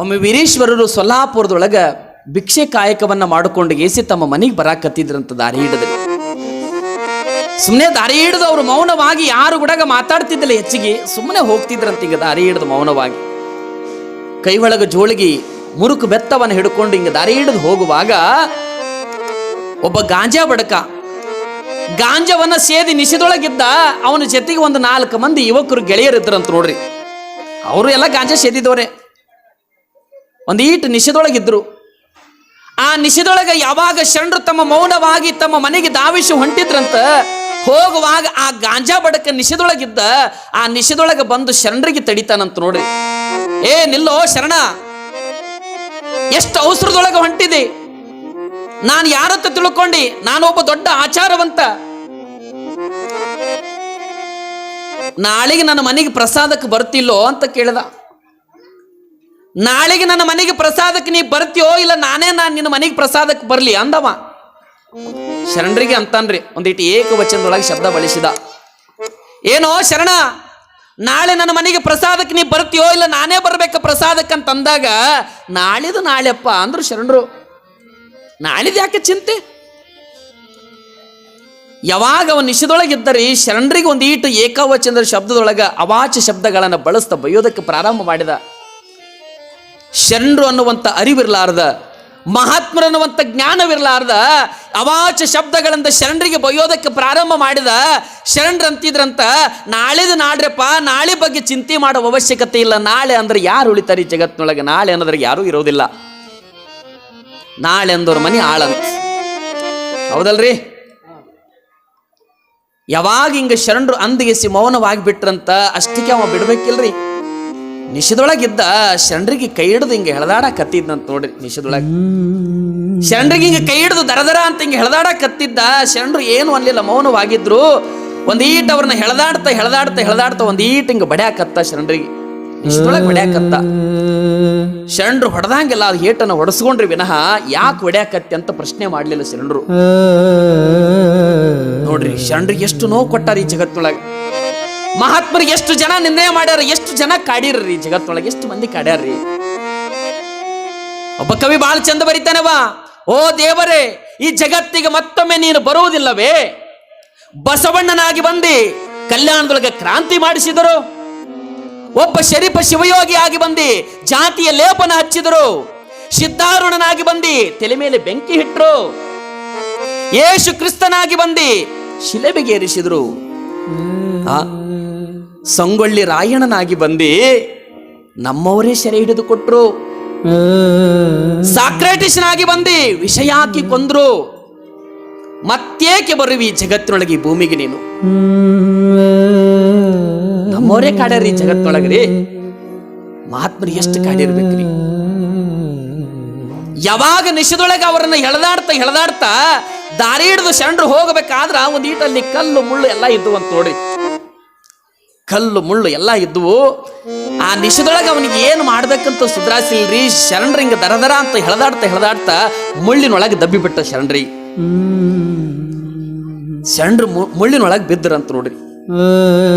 ಒಮ್ಮೆ ವೀರೇಶ್ವರರು ಸೊಲ್ಲಾಪುರದೊಳಗ ಭಿಕ್ಷೆ ಕಾಯಕವನ್ನ ಮಾಡಿಕೊಂಡು ಏಸಿ ತಮ್ಮ ಮನೆಗೆ ಬರಾಕತ್ತಿದ್ರಂತ ದಾರಿ ಹಿಡಿದ್ರಿ. ಸುಮ್ಮನೆ ದಾರಿ ಹಿಡಿದು ಅವ್ರು ಮೌನವಾಗಿ ಯಾರು ಕೂಡ ಮಾತಾಡ್ತಿದ್ದಿಲ್ಲ ಹೆಚ್ಚಿಗೆ ಸುಮ್ಮನೆ ಹೋಗ್ತಿದ್ರಂತ ಈಗ ದಾರಿ ಹಿಡಿದು ಮೌನವಾಗಿ. ಕೈ ಒಳಗ ಜೋಳಿಗೆ ಮುರುಕು ಬೆತ್ತವನ್ನು ಹಿಡ್ಕೊಂಡು ಹಿಂಗ ದಾರಿ ಹಿಡಿದು ಹೋಗುವಾಗ ಒಬ್ಬ ಗಾಂಜಾ ಬಡಕ, ಗಾಂಜವನ್ನ ಸೇದಿ ನಿಷೇಧೊಳಗಿದ್ದ ಅವನ ಜೊತೆಗೆ ಒಂದು ನಾಲ್ಕು ಮಂದಿ ಯುವಕರು ಗೆಳೆಯರಿದ್ರಂತ ನೋಡ್ರಿ. ಅವರು ಎಲ್ಲ ಗಾಂಜಾ ಸೇದಿದವ್ರೆ. ಒಂದು ಈಟು ನಿಷೇಧೊಳಗಿದ್ರು. ಆ ನಿಷದೊಳಗೆ ಯಾವಾಗ ಶರಣರು ತಮ್ಮ ಮೌನವಾಗಿ ತಮ್ಮ ಮನೆಗೆ ದಾವಿಸಿ ಹೊಂಟಿದ್ರಂತ, ಹೋಗುವಾಗ ಆ ಗಾಂಜಾ ಬಡಕ ನಿಷೇಧೊಳಗಿದ್ದ, ಆ ನಿಷದೊಳಗೆ ಬಂದು ಶರಣರಿಗೆ ತಡಿತಾನಂತ ನೋಡ್ರಿ. ಏ, ನಿಲ್ಲೋ ಶರಣ. ಎಷ್ಟು ಅವಸರದೊಳಗೆ ಹೊಂಟಿದೆ. ನಾನು ಯಾರತ್ತ ತಿಳ್ಕೊಂಡಿ, ನಾನೊಬ್ಬ ದೊಡ್ಡ ಆಚಾರವಂತ. ನಾಳೆಗೆ ನನ್ನ ಮನೆಗೆ ಪ್ರಸಾದಕ್ಕೆ ಬರ್ತಿಲ್ಲೋ ಅಂತ ಕೇಳ್ದ. ನಾಳೆಗೆ ನನ್ನ ಮನೆಗೆ ಪ್ರಸಾದಕ್ಕೆ ನೀ ಬರ್ತೀಯೋ ಇಲ್ಲ ನಾನೇ ನಾನು ನಿನ್ನ ಮನೆಗೆ ಪ್ರಸಾದಕ್ಕೆ ಬರಲಿ ಅಂದವ. ಶರಣರಿಗೆ ಅಂತಾನ್ರಿ ಒಂದಿಟ್ಟು ಏಕವಚನದೊಳಗೆ ಶಬ್ದ ಬಳಸಿದ. ಏನೋ ಶರಣ, ನಾಳೆ ನನ್ನ ಮನೆಗೆ ಪ್ರಸಾದಕ್ಕೆ ನೀ ಬರ್ತೀಯೋ ಇಲ್ಲ ನಾನೇ ಬರ್ಬೇಕ ಪ್ರಸಾದಕ್ಕೆ ಅಂತ ಅಂದಾಗ ನಾಳಿದು ನಾಳೆಪ್ಪ ಅಂದ್ರು ಶರಣರು. ನಾಳಿದ್ ಯಾಕೆ ಚಿಂತೆ? ಯಾವಾಗ ಅವ ನಿಶದೊಳಗಿದ್ದರೆ ಶರಣರಿಗೆ ಒಂದೀಟು ಏಕವಚನದ ಶಬ್ದದೊಳಗ ಅವಾಚ ಶಬ್ದಗಳನ್ನು ಬಳಸ್ತಾ ಬೈಯೋದಕ್ಕೆ ಪ್ರಾರಂಭ ಮಾಡಿದ. ಶರಣರು ಅನ್ನುವಂಥ ಅರಿವಿರಲಾರ್ದ, ಮಹಾತ್ಮರು ಅನ್ನುವಂಥ ಜ್ಞಾನವಿರಲಾರ್ದ ಅವಾಚ ಶಬ್ದಗಳಿಂದ ಶರಣರಿಗೆ ಬೈಯೋದಕ್ಕೆ ಪ್ರಾರಂಭ ಮಾಡಿದ ಶರಣರಂತಿದ್ರಂತ, ನಾಳೆದು ನಾಡ್ರಪ್ಪ, ನಾಳೆ ಬಗ್ಗೆ ಚಿಂತೆ ಮಾಡೋ ಅವಶ್ಯಕತೆ ಇಲ್ಲ. ನಾಳೆ ಅಂದ್ರೆ ಯಾರು ಉಳಿತಾರೆ ಈ ಜಗತ್ತಿನೊಳಗೆ? ನಾಳೆ ಅನ್ನೋದ್ರಿಗೆ ಯಾರೂ ಇರೋದಿಲ್ಲ. ನಾಳೆ ಅಂದವ್ರ ಮನೆ ಆಳಂತ. ಹೌದಲ್ರಿ? ಯಾವಾಗ ಹಿಂಗ ಶರಣರು ಅಂದಗಿಸಿ ಮೌನವಾಗಿ ಬಿಟ್ರಂತ ಅಷ್ಟಕ್ಕೆ ಅವ ಬಿಡ್ಬೇಕಿಲ್ರಿ. ನಿಷದೊಳಗಿದ್ದ ಶರಣರಿಗೆ ಕೈ ಹಿಡಿದು ಹಿಂಗೆ ಹೆಳದಾಡಕತ್ತಿದ್ನಂತ ನೋಡ್ರಿ ನಿಷದೊಳಗೆ ಶರಣರಿಗೆ ಹಿಂಗೆ ಕೈ ಹಿಡಿದು ದರದರ ಅಂತ ಹಿಂಗೆ ಹೆಳದಾಡಕತ್ತಿದ್ದ ಶರಣರು ಏನು ಅನ್ಲಿಲ್ಲ, ಮೌನವಾಗಿದ್ರು. ಒಂದೀಟ್ ಅವ್ರನ್ನ ಹೆಳದಾಡ್ತಾ ಹೆಳದಾಡ್ತಾ ಹೆಳದಾಡ್ತಾ ಒಂದೀಟ್ ಹಿಂಗೆ ಬಡ್ಯಾಕತ್ತ ಶರಣರಿಗೆ. ನಿಷದೊಳಗೆ ಬಡ್ಯಾಕತ್ತ. ಶರಣರು ಹೊಡೆದಂಗೆಲ್ಲ ಅದು ಏಟನ್ನು ಹೊಡೆಸ್ಕೊಂಡ್ರಿ ವಿನಃ ಯಾಕೆ ಹೊಡ್ಯಾಕತ್ತಿ ಅಂತ ಪ್ರಶ್ನೆ ಮಾಡಲಿಲ್ಲ ಶರಣರು. ನೋಡ್ರಿ, ಶರಣರಿಗೆ ಎಷ್ಟು ನೋವು ಕೊಟ್ಟಾರ ಈ ಜಗತ್ತಿನೊಳಗೆ ಮಹಾತ್ಮರಿಗೆ ಎಷ್ಟು ಜನ ನಿರ್ಣಯ ಮಾಡ್ಯಾರ ಎಷ್ಟು ಜನ ಕಾಡಿರ್ರಿ ಜಗತ್ತೊಳಗೆ ಎಷ್ಟು ಮಂದಿ ಕಾಡ್ಯಾರ್ರಿ? ಒಬ್ಬ ಕವಿ ಬಹಳ ಚಂದ ಬರೀತಾನವ ಓ ದೇವರೇ ಈ ಜಗತ್ತಿಗೆ ಮತ್ತೊಮ್ಮೆ ನೀನು ಬರುವುದಿಲ್ಲವೇ? ಬಸವಣ್ಣನಾಗಿ ಬಂದಿ ಕಲ್ಯಾಣದೊಳಗೆ ಕ್ರಾಂತಿ ಮಾಡಿಸಿದರು. ಒಬ್ಬ ಶರೀಫ ಶಿವಯೋಗಿ ಆಗಿ ಬಂದಿ ಜಾತಿಯ ಲೇಪನ ಹಚ್ಚಿದರು. ಸಿದ್ಧಾರುಣನಾಗಿ ಬಂದಿ ತಲೆ ಮೇಲೆ ಬೆಂಕಿ ಹಿಟ್ಟರು ಯೇಸು ಕ್ರಿಸ್ತನಾಗಿ ಬಂದಿ ಶಿಲೆಬೆಗೆ ಏರಿಸಿದ್ರು ಆ, ಸಂಗೊಳ್ಳಿ ರಾಯಣ್ಣನಾಗಿ ಬಂದಿ ನಮ್ಮವರೇ ಸೆರೆ ಹಿಡಿದು ಕೊಟ್ರು. ಸಾಕ್ರೇಟಿಸ್ನಾಗಿ ಬಂದಿ ವಿಷಯಾಕಿ ಕೊಂದ್ರು. ಮತ್ತೇಕೆ ಬರುವಿ ಜಗತ್ತಿನೊಳಗೆ ಈ ಭೂಮಿಗೆ ನೀನು? ನಮ್ಮವರೇ ಕಾಡ್ಯಾರ್ರಿ ಈ ಜಗತ್ತಿನೊಳಗ್ರಿ ಮಹಾತ್ಮರು ಎಷ್ಟು ಕಾಡಿರ್ಬೇಕ್ರಿ ಯಾವಾಗ ನಿಶದೊಳಗೆ ಅವರನ್ನ ಎಳೆದಾಡ್ತಾ ಎಳೆದಾಡ್ತಾ ದಾರಿ ಹಿಡಿದು ಶರಣರು ಹೋಗಬೇಕಾದ್ರ ಒಂದು ಈಟಲ್ಲಿ ಕಲ್ಲು, ಮುಳ್ಳು ಎಲ್ಲ ಇದ್ದು ಅಂತ ನೋಡ್ರಿ. ಕಲ್ಲು ಮುಳ್ಳು ಎಲ್ಲ ಇದ್ದವು ಆ ನಿಶದೊಳಗೆ ಅವನಿಗೆ ಏನು ಮಾಡ್ಬೇಕಂತ ಸುಧಾರಿಸಿಲ್ರಿ ಶರಣರಿಂಗ ದರ ದರ ಅಂತ ಎಳೆದಾಡ್ತಾ ಎಳೆದಾಡ್ತಾ ಮುಳ್ಳಿನೊಳಗೆ ದಬ್ಬಿ ಬಿಟ್ಟ ಶರಣರಿ ಶರಣರು ಮುಳ್ಳಿನೊಳಗೆ ಬಿದ್ದರಂತ ನೋಡ್ರಿ.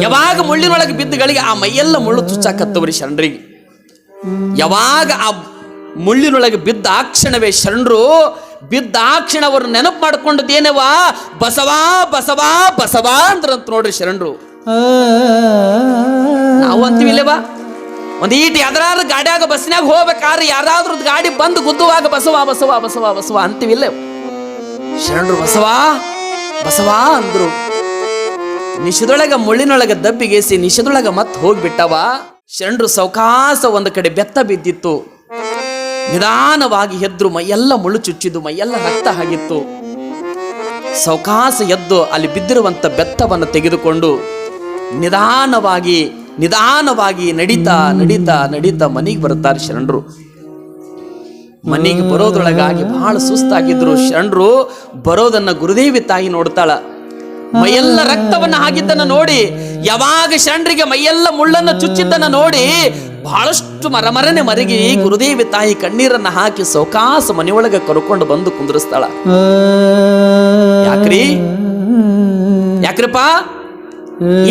ಯಾವಾಗ ಮುಳ್ಳಿನೊಳಗೆ ಬಿದ್ದಗಳಿಗೆ ಆ ಮೈಯೆಲ್ಲ ಮುಳ್ಳು ತುಚ್ಚಾಕತ್ತವ್ರಿ ಶರಣರಿಗೆ ಯಾವಾಗ ಆ ಮುಳ್ಳಿನೊಳಗೆ ಬಿದ್ದ ಆ ಕ್ಷಣವೇ ಶರಣರು ಬಿದ್ದ ಆ ಕ್ಷಣ ನೆನಪು ಮಾಡ್ಕೊಂಡದ್ದೇನವ ಬಸವಾ ಬಸವಾ ಬಸವಾ ಅಂದ್ರಂತ ನೋಡ್ರಿ ಶರಣರು ನಾವು ಅಂತೀವಿಲ್ಲವಾ ಒಂದು ಈಟ್ ಯಾವ್ದಾದ್ರು ಗಾಡಿಯಾಗ ಬಸ್ನಾಗ ಹೋಗ್ಬೇಕಾದ್ರೆ ಯಾರಾದ್ರೂ ಗಾಡಿ ಬಂದು ಗುದ್ದುವಾಗ ಬಸವ ಬಸವ ಬಸವ ಬಸವ ಅಂತೀವಿಲ್ಲ ಶರಣರು, ಬಸವಾ ಬಸವಾ ಅಂದ್ರು. ನಿಶದೊಳಗ ಮುಳ್ಳಿನೊಳಗ ದಬ್ಬಿಗೇಸಿ ನಿಶದೊಳಗ ಮತ್ ಹೋಗ್ಬಿಟ್ಟವ. ಶರಣರು ಸೌಕಾಸ ಒಂದು ಕಡೆ ಬೆತ್ತ ಬಿದ್ದಿತ್ತು. ನಿಧಾನವಾಗಿ ಎದ್ರು ಮೈಯೆಲ್ಲ ಮುಳ್ಳು ಚುಚ್ಚಿದ್ದು ಮೈಯೆಲ್ಲ ರಕ್ತ ಆಗಿತ್ತು ಸೌಕಾಸ ಎದ್ದು ಅಲ್ಲಿ ಬಿದ್ದಿರುವಂತ ಬೆತ್ತವನ್ನು ತೆಗೆದುಕೊಂಡು ನಿಧಾನವಾಗಿ ನಿಧಾನವಾಗಿ ನಡೀತಾ ನಡೀತಾ ನಡೀತಾ ಮನೆಗೆ ಬರುತ್ತಾರೆ ಶರಣರು. ಮನೆಗೆ ಬರೋದ್ರೊಳಗಾಗಿ ಬಹಳ ಸುಸ್ತಾಗಿದ್ರು. ಶರಣರು ಬರೋದನ್ನ ಗುರುದೇವಿ ತಾಯಿ ನೋಡ್ತಾಳ. ಮೈಯೆಲ್ಲ ರಕ್ತವನ್ನ ಹಾಕಿದ್ದನ್ನ ನೋಡಿ, ಯಾವಾಗ ಶರಣರಿಗೆ ಮೈಯೆಲ್ಲ ಮುಳ್ಳನ್ನ ಚುಚ್ಚಿದ್ದನ್ನ ನೋಡಿ ಬಹಳಷ್ಟು ಮರಮರನೆ ಮರಗಿ ಗುರುದೇವಿ ತಾಯಿ ಕಣ್ಣೀರನ್ನ ಹಾಕಿ ಸೌಕಾಸ ಮನೆಯೊಳಗೆ ಕರ್ಕೊಂಡು ಬಂದು ಕುಂದಿರಿಸ್ತಾಳ. ಯಾಕ್ರಿ? ಯಾಕ್ರಪ್ಪ?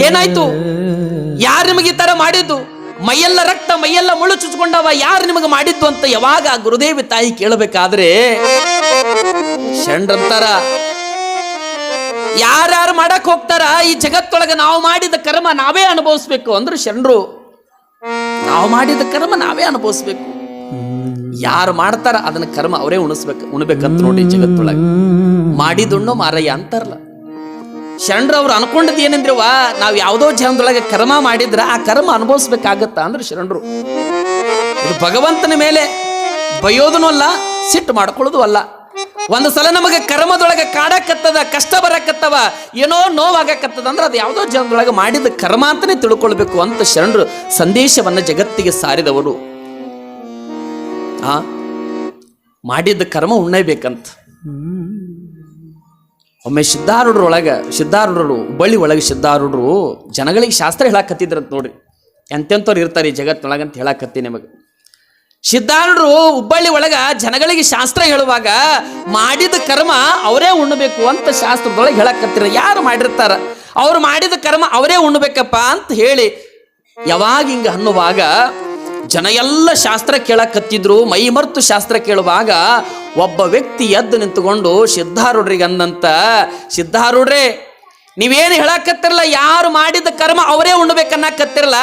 ಏನಾಯ್ತು? ಯಾರು ನಿಮಗೆ ಈ ತರ ಮಾಡಿದ್ದು? ಮೈಯೆಲ್ಲ ರಕ್ತ, ಮೈಯೆಲ್ಲ ಮುಳ್ಳು ಚುಚ್ಕೊಂಡವ ಯಾರು ನಿಮಗೆ ಮಾಡಿದ್ದು ಅಂತ ಯಾವಾಗ ಗುರುದೇವಿ ತಾಯಿ ಕೇಳಬೇಕಾದ್ರೆ ಶಂಡ್ರಂತಾರ ಯಾರ್ಯಾರು ಮಾಡಕ್ ಹೋಗ್ತಾರ, ಈ ಜಗತ್ತೊಳಗೆ ನಾವು ಮಾಡಿದ ಕರ್ಮ ನಾವೇ ಅನುಭವಿಸ್ಬೇಕು ಅಂದ್ರೆ ಶಂಡ್ರು. ನಾವು ಮಾಡಿದ ಕರ್ಮ ನಾವೇ ಅನುಭವಿಸ್ಬೇಕು. ಯಾರು ಮಾಡ್ತಾರ ಅದನ್ನ ಕರ್ಮ ಅವರೇ ಉಣಿಸ್ಬೇಕು, ಉಣ್ಬೇಕಂತ ನೋಡಿ ಜಗತ್ತೊಳಗೆ. ಮಾಡಿದುಣ್ಣು ಮಾರಯ್ಯ ಅಂತಾರಲ್ಲ. ಶರಣರು ಅವ್ರು ಅನ್ಕೊಂಡದ್ದು ಏನಂದ್ರೆ ವಾ ನಾವು ಯಾವುದೋ ಜನ್ಮದೊಳಗೆ ಕರ್ಮ ಮಾಡಿದ್ರ ಆ ಕರ್ಮ ಅನುಭವಿಸ್ಬೇಕಾಗತ್ತ ಅಂದ್ರೆ ಶರಣರು. ಇದು ಭಗವಂತನ ಮೇಲೆ ಬಯೋದನೂ ಅಲ್ಲ, ಸಿಟ್ಟು ಮಾಡ್ಕೊಳ್ಳೋದು ಅಲ್ಲ. ಒಂದು ಸಲ ನಮಗೆ ಕರ್ಮದೊಳಗೆ ಕಾಡಕತ್ತದ, ಕಷ್ಟ ಬರಕತ್ತವ, ಏನೋ ನೋವಾಗಕತ್ತದ ಅಂದ್ರೆ ಅದು ಯಾವುದೋ ಜನದೊಳಗೆ ಮಾಡಿದ ಕರ್ಮ ಅಂತಾನೆ ತಿಳ್ಕೊಳ್ಬೇಕು ಅಂತ ಶರಣರು ಸಂದೇಶವನ್ನ ಜಗತ್ತಿಗೆ ಸಾರಿದವರು. ಆ, ಮಾಡಿದ್ದ ಕರ್ಮ ಉಣ್ಣೇಬೇಕಂತ. ಒಮ್ಮೆ ಸಿದ್ಧಾರೂಢರೊಳಗೆ ಸಿದ್ಧಾರೂಢರು ಹುಬ್ಬಳ್ಳಿ ಒಳಗೆ ಸಿದ್ಧಾರೂಢರು ಜನಗಳಿಗೆ ಶಾಸ್ತ್ರ ಹೇಳಾಕತ್ತಿದ್ರಂತ ನೋಡ್ರಿ. ಎಂತೆಂಥವ್ರು ಇರ್ತಾರೆ ಈ ಜಗತ್ತಿನೊಳಗೆ ಅಂತ ಹೇಳಾಕತ್ತಿ ನಿಮಗೆ. ಸಿದ್ಧಾರೂಢರು ಹುಬ್ಬಳ್ಳಿ ಒಳಗ ಜನಗಳಿಗೆ ಶಾಸ್ತ್ರ ಹೇಳುವಾಗ ಮಾಡಿದ ಕರ್ಮ ಅವರೇ ಉಣ್ಣಬೇಕು ಅಂತ ಶಾಸ್ತ್ರದೊಳಗೆ ಹೇಳಾಕತ್ತಿರ ಯಾರು ಮಾಡಿರ್ತಾರ? ಅವ್ರು ಮಾಡಿದ ಕರ್ಮ ಅವರೇ ಉಣ್ಣಬೇಕಪ್ಪ ಅಂತ ಹೇಳಿ ಯಾವಾಗ ಹಿಂಗ ಅನ್ನುವಾಗ ಜನ ಎಲ್ಲ ಶಾಸ್ತ್ರ ಕೇಳಕತ್ತಿದ್ರು ಮೈ ಮರ್ತು ಶಾಸ್ತ್ರ ಕೇಳುವಾಗ ಒಬ್ಬ ವ್ಯಕ್ತಿ ಎದ್ದು ನಿಂತುಕೊಂಡು ಸಿದ್ಧಾರೂಢರಿಗೆ ಅಂದಂತ ಸಿದ್ಧಾರೂಢ್ರೆ ನೀವೇನು ಹೇಳಕತ್ತಿರಲ್ಲ? ಯಾರು ಮಾಡಿದ ಕರ್ಮ ಅವರೇ ಉಣ್ಬೇಕನ್ನಕತ್ತಿರಲ್ಲ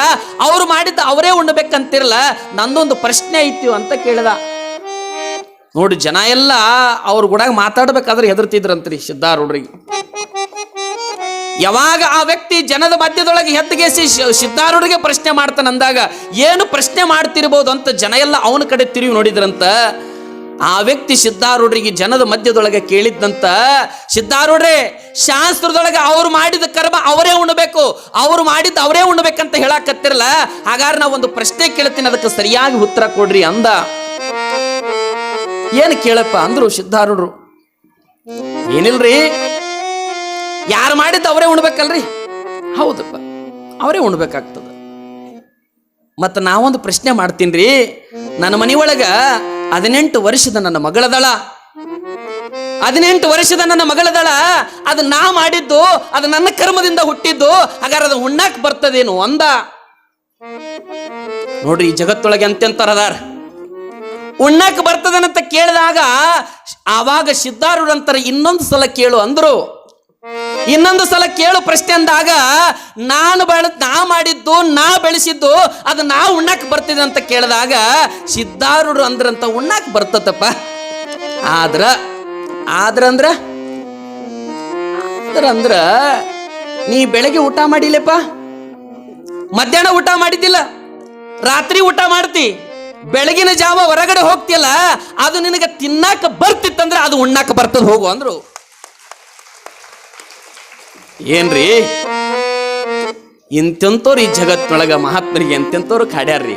ಅವ್ರು ಮಾಡಿದ್ದ ಅವರೇ ಉಣ್ಬೇಕಂತಿರಲ್ಲ ನಂದೊಂದು ಪ್ರಶ್ನೆ ಐತಿ ಅಂತ ಕೇಳಿದ. ನೋಡಿ, ಜನ ಎಲ್ಲ ಅವ್ರ ಗುಡಾಗ ಮಾತಾಡ್ಬೇಕಾದ್ರೆ ಹೆದರ್ತಿದ್ರಂತ್ರಿ ಸಿದ್ಧಾರೂಢರಿಗೆ ಯಾವಾಗ ಆ ವ್ಯಕ್ತಿ ಜನದ ಮಧ್ಯದೊಳಗೆ ಹೆದ್ದಗೇಸಿ ಸಿದ್ಧಾರೂಢರಿಗೆ ಪ್ರಶ್ನೆ ಮಾಡ್ತಾನೆ ಅಂದಾಗ ಏನು ಪ್ರಶ್ನೆ ಮಾಡ್ತಿರ್ಬೋದು? ಅಂತ ಜನ ಎಲ್ಲ ಅವನ ಕಡೆ ತಿರುವಿ ನೋಡಿದ್ರಂತ ಆ ವ್ಯಕ್ತಿ ಸಿದ್ಧಾರೂಢರಿಗೆ ಜನದ ಮಧ್ಯದೊಳಗೆ ಕೇಳಿದ್ದಂತ, ಸಿದ್ಧಾರೂಢ್ರೆ, ಶಾಸ್ತ್ರದೊಳಗೆ ಅವ್ರು ಮಾಡಿದ ಕರ್ಮ ಅವರೇ ಉಣ್ಬೇಕು ಅವ್ರು ಮಾಡಿದ್ದು ಅವರೇ ಉಣ್ಬೇಕಂತ ಹೇಳಾಕತ್ತಿರಲ್ಲ, ಹಾಗಾದ್ರೆ ನಾ ಒಂದು ಪ್ರಶ್ನೆ ಕೇಳ್ತೀನಿ, ಅದಕ್ಕೆ ಸರಿಯಾಗಿ ಉತ್ತರ ಕೊಡ್ರಿ ಅಂದ. ಏನು ಕೇಳಪ್ಪ ಅಂದ್ರು ಸಿದ್ಧಾರೂಢರು. ಏನಿಲ್ರಿ? ಯಾರು ಮಾಡಿದ್ದು ಅವರೇ ಉಣ್ಬೇಕಲ್ರಿ ಹೌದಪ್ಪ, ಅವರೇ ಉಣ್ಬೇಕಾಗ್ತದ ಮತ್ತು ನಾವೊಂದು ಪ್ರಶ್ನೆ ಮಾಡ್ತೀನಿ ರೀ ನನ್ನ ಮನೆಯೊಳಗ ಹದಿನೆಂಟು ವರ್ಷದ ನನ್ನ ಮಗಳದಳ. ಹದಿನೆಂಟು ವರ್ಷದ ನನ್ನ ಮಗಳದಳ. ಅದು ನಾ ಮಾಡಿದ್ದು, ಅದು ನನ್ನ ಕರ್ಮದಿಂದ ಹುಟ್ಟಿದ್ದು, ಹಾಗಾದ್ರೆ ಅದು ಉಣ್ಣಾಕ್ ಬರ್ತದೇನು ಅಂದ. ನೋಡ್ರಿ ಈ ಜಗತ್ತೊಳಗೆ ಅಂತ್ಯಂತರದಾರ ಉಣ್ಣಾಕ್ ಬರ್ತದನಂತ ಕೇಳಿದಾಗ, ಆವಾಗ ಸಿದ್ಧಾರೂಢಂತರ ಇನ್ನೊಂದು ಸಲ ಕೇಳು ಅಂದ್ರು. ಇನ್ನೊಂದು ಸಲ ಕೇಳು ಪ್ರಶ್ನೆ ಅಂದಾಗ, ನಾನು ಬೆಳ, ನಾ ಮಾಡಿದ್ದು, ನಾ ಬೆಳೆಸಿದ್ದು, ಅದು ನಾ ಉಣ್ಣಾಕ್ ಬರ್ತಿದೆ ಅಂತ ಕೇಳಿದಾಗ, ಸಿದ್ಧಾರೂಢರು ಅಂದ್ರಂತ ಉಣ್ಣಾಕ್ ಬರ್ತತಪ್ಪ ಆದ್ರ ಆದ್ರ ಅಂದ್ರ ಆದ್ರ ಅಂದ್ರ ನೀ ಬೆಳಗ್ಗೆ ಊಟ ಮಾಡಿಲ್ಲಪ್ಪ? ಮಧ್ಯಾಹ್ನ ಊಟ ಮಾಡಿದ್ದಿಲ್ಲ? ರಾತ್ರಿ ಊಟ ಮಾಡ್ತಿ? ಬೆಳಗಿನ ಜಾವ ಹೊರಗಡೆ ಹೋಗ್ತಿಯಲ್ಲ, ಅದು ನಿನಗೆ ತಿನ್ನಾಕ ಬರ್ತಿತ್ತಂದ್ರೆ ಅದು ಉಣ್ಣಾಕ ಬರ್ತದ ಹೋಗು ಅಂದ್ರು. ಏನ್ರಿ? ಇಂತೆಂಥವ್ರು ಈ ಜಗತ್ತಿನೊಳಗ ಮಹಾತ್ಮರಿಗೆ ಎಂತೆಂಥವ್ರು ಕಾಡ್ಯಾರ್ರಿ?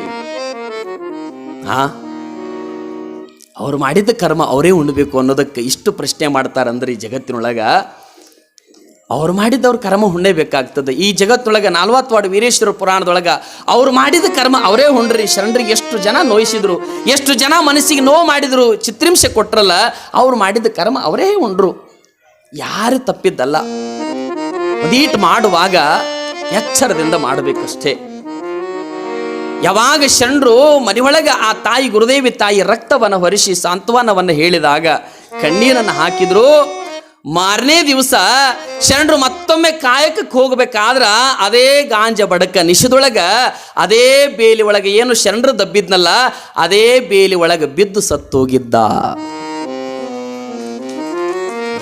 ಹಾ ಅವ್ರು ಮಾಡಿದ ಕರ್ಮ ಅವರೇ ಉಣ್ಬೇಕು ಅನ್ನೋದಕ್ಕೆ ಇಷ್ಟು ಪ್ರಶ್ನೆ ಮಾಡ್ತಾರಂದ್ರೆ ಈ ಜಗತ್ತಿನೊಳಗ. ಅವ್ರು ಮಾಡಿದ್ದವ್ರ ಕರ್ಮ ಹುಣ್ಣೇಬೇಕಾಗ್ತದೆ ಈ ಜಗತ್ತೊಳಗೆ ನಲ್ವತ್ವಾಡು ವೀರೇಶ್ವರ ಪುರಾಣದೊಳಗ ಅವ್ರು ಮಾಡಿದ ಕರ್ಮ ಅವರೇ ಹುಣ್ರಿ ಶರಣರಿಗೆ ಎಷ್ಟು ಜನ ನೋಯಿಸಿದ್ರು, ಎಷ್ಟು ಜನ ಮನಸ್ಸಿಗೆ ನೋವು ಮಾಡಿದ್ರು ಚಿತ್ರಿಂಸೆ ಕೊಟ್ರಲ್ಲ, ಅವ್ರು ಮಾಡಿದ ಕರ್ಮ ಅವರೇ ಉಂಡ್ರು ಯಾರು ತಪ್ಪಿದ್ದಲ್ಲ. ಅದೀಟ್ ಮಾಡುವಾಗ ಎಚ್ಚರದಿಂದ ಮಾಡಬೇಕಷ್ಟೇ. ಯಾವಾಗ ಶರಣರು ಮನೆಯೊಳಗೆ ಆ ತಾಯಿ ಗುರುದೇವಿ ತಾಯಿ ರಕ್ತವನ್ನು ಹೊರಿಸಿ ಸಾಂತ್ವನವನ್ನು ಹೇಳಿದಾಗ ಕಣ್ಣೀರನ್ನು ಹಾಕಿದ್ರು, ಮಾರನೇ ದಿವಸ ಶರಣರು ಮತ್ತೊಮ್ಮೆ ಕಾಯಕಕ್ಕೆ ಹೋಗ್ಬೇಕಾದ್ರ ಅದೇ ಗಾಂಜ ಬಡಕ ನಿಶದೊಳಗ ಅದೇ ಬೇಲಿ ಒಳಗೆ ಏನು ಶರಣರು ದಬ್ಬಿದ್ನಲ್ಲ, ಅದೇ ಬೇಲಿ ಒಳಗೆ ಬಿದ್ದು ಸತ್ತೋಗಿದ್ದ.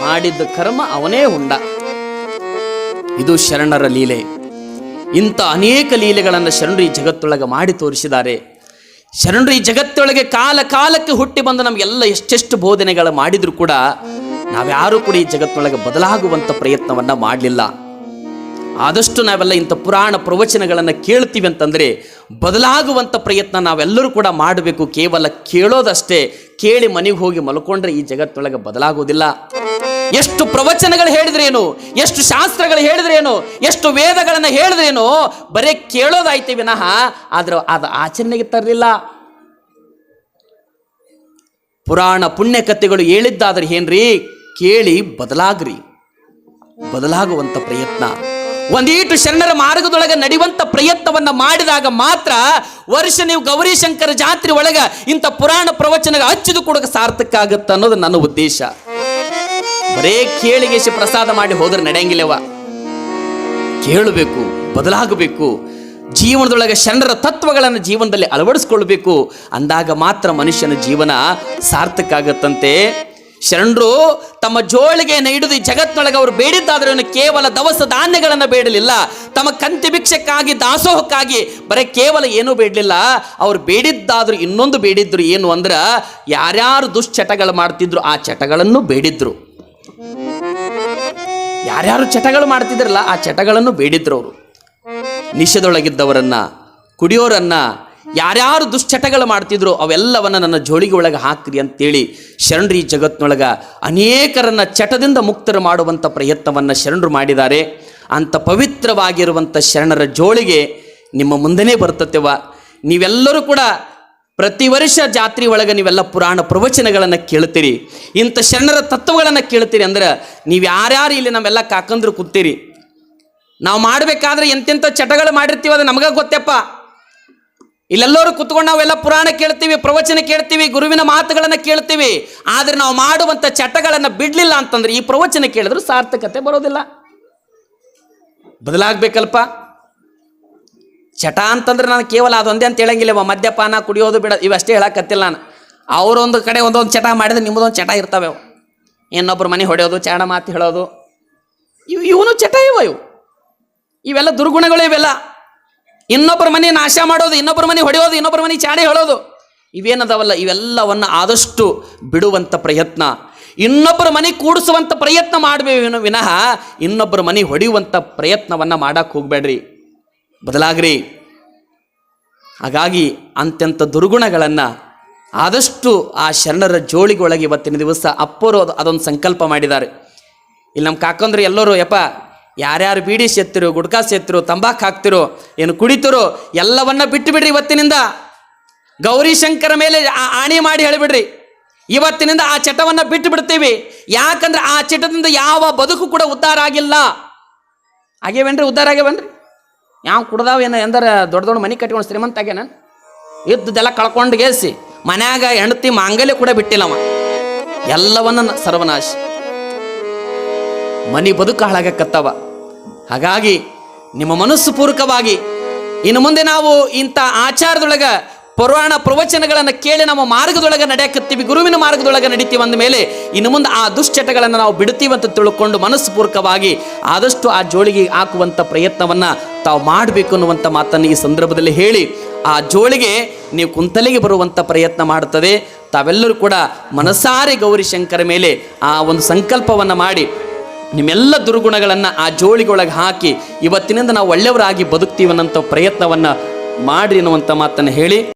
ಮಾಡಿದ್ದ ಕರ್ಮ ಅವನೇ ಉಂಡ. ಇದು ಶರಣರ ಲೀಲೆ. ಇಂಥ ಅನೇಕ ಲೀಲೆಗಳನ್ನು ಶರಣರು ಈ ಜಗತ್ತೊಳಗೆ ಮಾಡಿ ತೋರಿಸಿದ್ದಾರೆ. ಶರಣರು ಈ ಜಗತ್ತೊಳಗೆ ಕಾಲ ಕಾಲಕ್ಕೆ ಹುಟ್ಟಿ ಬಂದು ನಮಗೆಲ್ಲ ಎಷ್ಟೆಷ್ಟು ಬೋಧನೆಗಳು ಮಾಡಿದ್ರು ಕೂಡ ನಾವ್ಯಾರೂ ಕೂಡ ಈ ಜಗತ್ತೊಳಗೆ ಬದಲಾಗುವಂಥ ಪ್ರಯತ್ನವನ್ನ ಮಾಡಲಿಲ್ಲ. ಆದಷ್ಟು ನಾವೆಲ್ಲ ಇಂಥ ಪುರಾಣ ಪ್ರವಚನಗಳನ್ನು ಕೇಳ್ತೀವಿ ಅಂತಂದರೆ ಬದಲಾಗುವಂಥ ಪ್ರಯತ್ನ ನಾವೆಲ್ಲರೂ ಕೂಡ ಮಾಡಬೇಕು. ಕೇವಲ ಕೇಳೋದಷ್ಟೇ. ಕೇಳಿ ಮನೆಗೆ ಹೋಗಿ ಮಲ್ಕೊಂಡ್ರೆ ಈ ಜಗತ್ತೊಳಗೆ ಬದಲಾಗೋದಿಲ್ಲ. ಎಷ್ಟು ಪ್ರವಚನಗಳು ಹೇಳಿದ್ರೇನು? ಎಷ್ಟು ಶಾಸ್ತ್ರಗಳು ಹೇಳಿದ್ರೇನು? ಎಷ್ಟು ವೇದಗಳನ್ನು ಹೇಳಿದ್ರೇನು? ಬರೀ ಕೇಳೋದಾಯ್ತು ವಿನಃ, ಆದ್ರೆ ಅದು ಆಚರಣೆಗೆ ತರಲಿಲ್ಲ. ಪುರಾಣ ಪುಣ್ಯ ಕಥೆಗಳು ಹೇಳಿದ್ದಾದ್ರೆ ಏನ್ರಿ? ಕೇಳಿ ಬದಲಾಗ್ರಿ. ಬದಲಾಗುವಂಥ ಪ್ರಯತ್ನ. ಒಂದೀಟು ಶರಣರ ಮಾರ್ಗದೊಳಗೆ ನಡೆಯುವಂತ ಪ್ರಯತ್ನವನ್ನ ಮಾಡಿದಾಗ ಮಾತ್ರ ವರ್ಷ ನೀವು ಗೌರಿ ಶಂಕರ ಜಾತ್ರೆ ಒಳಗ ಇಂಥ ಪುರಾಣ ಪ್ರವಚನ ಹಚ್ಚಿದು ಕೂಡ ಸಾರ್ಥಕ ಆಗುತ್ತೆ ಅನ್ನೋದು ನನ್ನ ಉದ್ದೇಶ. ಬರೇ ಕೇಳಿಗೆಸಿ ಪ್ರಸಾದ ಮಾಡಿ ಹೋದ್ರೆ ನಡೆಯಂಗಿಲ್ಲವ ಕೇಳಬೇಕು, ಬದಲಾಗಬೇಕು, ಜೀವನದೊಳಗೆ ಶರಣರ ತತ್ವಗಳನ್ನು ಜೀವನದಲ್ಲಿ ಅಳವಡಿಸ್ಕೊಳ್ಬೇಕು. ಅಂದಾಗ ಮಾತ್ರ ಮನುಷ್ಯನ ಜೀವನ ಸಾರ್ಥಕ ಆಗತ್ತಂತೆ. ಶರಣರು ತಮ್ಮ ಜೋಳಿಗೆಯನ್ನು ಹಿಡಿದು ಜಗತ್ತಿನೊಳಗೆ ಅವರು ಬೇಡಿದ್ದಾದ್ರೂ ಕೇವಲ ದವಸ ಧಾನ್ಯಗಳನ್ನು ಬೇಡಲಿಲ್ಲ. ತಮ್ಮ ಕಂತಿ ಭಿಕ್ಷಕ್ಕಾಗಿ, ದಾಸೋಹಕ್ಕಾಗಿ ಬರೀ ಕೇವಲ ಏನೂ ಬೇಡಲಿಲ್ಲ. ಅವ್ರು ಬೇಡಿದ್ದಾದ್ರೂ ಇನ್ನೊಂದು ಬೇಡಿದ್ರು ಏನು ಅಂದ್ರೆ, ಯಾರ್ಯಾರು ದುಶ್ಚಟಗಳು ಮಾಡ್ತಿದ್ರು ಆ ಚಟಗಳನ್ನು ಬೇಡಿದ್ರು. ಯಾರ್ಯಾರು ಚಟಗಳು ಮಾಡ್ತಿದ್ರಲ್ಲ, ಆ ಚಟಗಳನ್ನು ಬೇಡಿದ್ರು ಅವರು ನಿಷದೊಳಗಿದ್ದವರನ್ನ ಕುಡಿಯೋರನ್ನ, ಯಾರ್ಯಾರು ದುಶ್ಚಟಗಳು ಮಾಡ್ತಿದ್ರು, ಅವೆಲ್ಲವನ್ನ ನನ್ನ ಜೋಳಿಗೆ ಒಳಗೆ ಹಾಕ್ರಿ ಅಂತೇಳಿ ಶರಣರು ಜಗತ್ನೊಳಗ ಅನೇಕರನ್ನ ಚಟದಿಂದ ಮುಕ್ತರು ಮಾಡುವಂಥ ಪ್ರಯತ್ನವನ್ನ ಶರಣರು ಮಾಡಿದ್ದಾರೆ. ಅಂತ ಪವಿತ್ರವಾಗಿರುವಂಥ ಶರಣರ ಜೋಳಿಗೆ ನಿಮ್ಮ ಮುಂದೆನೇ ಬರ್ತತೆವ ನೀವೆಲ್ಲರೂ ಕೂಡ ಪ್ರತಿ ವರ್ಷ ಜಾತ್ರೆ ಒಳಗೆ ನೀವೆಲ್ಲ ಪುರಾಣ ಪ್ರವಚನಗಳನ್ನು ಕೇಳ್ತೀರಿ. ಇಂಥ ಶರಣರ ತತ್ವಗಳನ್ನು ಕೇಳ್ತೀರಿ ಅಂದ್ರೆ ನೀವು ಯಾರ್ಯಾರು ಇಲ್ಲಿ ನಾವೆಲ್ಲ ಕಾಕಂದ್ರು ಕೂತೀರಿ. ನಾವು ಮಾಡಬೇಕಾದ್ರೆ ಎಂತೆಂಥ ಚಟಗಳು ಮಾಡಿರ್ತೀವಿ ಅದು ನಮಗ ಗೊತ್ತಪ್ಪ. ಇಲ್ಲೆಲ್ಲರೂ ಕುತ್ಕೊಂಡು ನಾವೆಲ್ಲ ಪುರಾಣ ಕೇಳ್ತೀವಿ, ಪ್ರವಚನ ಕೇಳ್ತೀವಿ, ಗುರುವಿನ ಮಾತುಗಳನ್ನು ಕೇಳ್ತೀವಿ. ಆದರೆ ನಾವು ಮಾಡುವಂಥ ಚಟಗಳನ್ನು ಬಿಡಲಿಲ್ಲ ಅಂತಂದ್ರೆ ಈ ಪ್ರವಚನ ಕೇಳಿದ್ರು ಸಾರ್ಥಕತೆ ಬರೋದಿಲ್ಲ. ಬದಲಾಗಬೇಕಲ್ಪ? ಚಟ ಅಂತಂದ್ರೆ ನಾನು ಕೇವಲ ಅದೊಂದೇ ಅಂತ ಹೇಳಂಗಿಲ್ಲವ ಮದ್ಯಪಾನ, ಕುಡಿಯೋದು ಬಿಡ ಇವಷ್ಟೇ ಹೇಳಕತ್ತಿಲ್ಲ ನಾನು. ಅವರೊಂದು ಕಡೆ ಒಂದೊಂದು ಚಟ ಮಾಡಿದ್ರೆ ನಿಮ್ಮದೊಂದು ಚಟ ಇರ್ತವೆ ಅವು. ಮನೆ ಹೊಡೆಯೋದು, ಚಾಣ ಮಾತು ಹೇಳೋದು. ಇವು ಇವನು ಚಟ ಇವ ಇವು. ಇವೆಲ್ಲ ದುರ್ಗುಣಗಳು ಇವೆಲ್ಲ. ಇನ್ನೊಬ್ಬರ ಮನೆ ನಾಶ ಮಾಡೋದು ಇನ್ನೊಬ್ಬರ ಮನೆ ಹೊಡೆಯೋದು ಇನ್ನೊಬ್ಬರ ಮನೆ ಚಾಣೆ ಹೇಳೋದು. ಇವೇನದವಲ್ಲ, ಇವೆಲ್ಲವನ್ನು ಆದಷ್ಟು ಬಿಡುವಂಥ ಪ್ರಯತ್ನ. ಇನ್ನೊಬ್ಬರ ಮನೆ ಕೂಡಿಸುವಂಥ ಪ್ರಯತ್ನ ಮಾಡಬೇಕು ವಿನಃ ಇನ್ನೊಬ್ಬರ ಮನೆ ಹೊಡೆಯುವಂಥ ಪ್ರಯತ್ನವನ್ನು ಮಾಡೋಕ್ಕೆ ಹೋಗ್ಬೇಡ್ರಿ. ಬದಲಾಗ್ರಿ. ಹಾಗಾಗಿ ಅಂತ್ಯಂತ ದುರ್ಗುಣಗಳನ್ನು ಆದಷ್ಟು ಆ ಶರಣರ ಜೋಳಿಗೊಳಗೆ ಇವತ್ತಿನ ದಿವಸ ಅಪ್ಪರು ಅದು ಅದೊಂದು ಸಂಕಲ್ಪ ಮಾಡಿದ್ದಾರೆ. ಇಲ್ಲಿ ನಮ್ಮ ಕಾಕಂದ್ರೆ ಎಲ್ಲರೂ, ಯಪ್ಪ, ಯಾರ್ಯಾರು ಬೀಡಿ ಸೇತ್ತಿರೋ ಗುಡ್ಕಾ ಸೇತ್ತಿರೋ ತಂಬಾಕು ಹಾಕ್ತಿರೋ, ಏನು ಕುಡಿತಿರೋ, ಎಲ್ಲವನ್ನ ಬಿಟ್ಟು ಬಿಡ್ರಿ ಇವತ್ತಿನಿಂದ. ಗೌರಿ ಶಂಕರ ಮೇಲೆ ಆ- ಆಣೆ ಮಾಡಿ ಹೇಳಿಬಿಡ್ರಿ. ಇವತ್ತಿನಿಂದ ಆ ಚಟವನ್ನು ಬಿಟ್ಟು ಬಿಡ್ತೀವಿ ಯಾಕಂದ್ರೆ ಆ ಚಟದಿಂದ ಯಾವ ಬದುಕು ಕೂಡ ಉದ್ಧಾರ ಆಗಿಲ್ಲ. ಆಗೇವೇನ್ರಿ ಉದ್ಧಾರ ಆಗ್ಯಾವನ್ರಿ? ಯಾವ ಕುಡ್ದಾವ ಏನು ಎಂದರೆ ದೊಡ್ಡ ದೊಡ್ಡ ಮನೆ ಕಟ್ಕೊಂಡು ಶ್ರೀಮಂತ ನಾನು? ಇದ್ದದೆಲ್ಲ ಕಳ್ಕೊಂಡು ಗೆಲ್ಸಿ, ಮನ್ಯಾಗ ಹೆಂಡತಿ ಮಾಂಗಲ್ಯ ಕೂಡ ಬಿಟ್ಟಿಲ್ಲವ. ಎಲ್ಲವನ್ನ ಸರ್ವನಾಶ. ಮನಿ ಬದುಕು ಹಾಳಾಗಕ್ಕತ್ತವ ಹಾಗಾಗಿ ನಿಮ್ಮ ಮನಸ್ಸು ಪೂರ್ವಕವಾಗಿ ಇನ್ನು ಮುಂದೆ ನಾವು ಇಂಥ ಆಚಾರದೊಳಗ ಪುರಾಣ ಪ್ರವಚನಗಳನ್ನು ಕೇಳಿ ನಮ್ಮ ಮಾರ್ಗದೊಳಗೆ ನಡೆಯಕತ್ತೀವಿ, ಗುರುವಿನ ಮಾರ್ಗದೊಳಗೆ ನಡೀತೀವಿ ಅಂದ ಮೇಲೆ ಇನ್ನು ಮುಂದೆ ಆ ದುಶ್ಚಟಗಳನ್ನು ನಾವು ಬಿಡ್ತೀವಂತ ತಿಳ್ಕೊಂಡು ಮನಸ್ಸು ಪೂರ್ವಕವಾಗಿ ಆದಷ್ಟು ಆ ಜೋಳಿಗೆ ಹಾಕುವಂಥ ಪ್ರಯತ್ನವನ್ನು ತಾವು ಮಾಡಬೇಕು ಅನ್ನುವಂಥ ಮಾತನ್ನು ಈ ಸಂದರ್ಭದಲ್ಲಿ ಹೇಳಿ ಆ ಜೋಳಿಗೆ ನೀವು ಕುಂತಲಿಗೆ ಬರುವಂಥ ಪ್ರಯತ್ನ ಮಾಡುತ್ತದೆ. ತಾವೆಲ್ಲರೂ ಕೂಡ ಮನಸಾರೆ ಗೌರಿ ಶಂಕರ ಮೇಲೆ ಆ ಒಂದು ಸಂಕಲ್ಪವನ್ನು ಮಾಡಿ ನಿಮ್ಮೆಲ್ಲ ದುರ್ಗುಣಗಳನ್ನು ಆ ಜೋಳಿಗೊಳಗೆ ಹಾಕಿ ಇವತ್ತಿನಿಂದ ನಾವು ಒಳ್ಳೆಯವರಾಗಿ ಬದುಕ್ತೀವನ್ನಂಥ ಪ್ರಯತ್ನವನ್ನು ಮಾಡಿ ಅನ್ನುವಂಥ ಮಾತನ್ನು ಹೇಳಿ.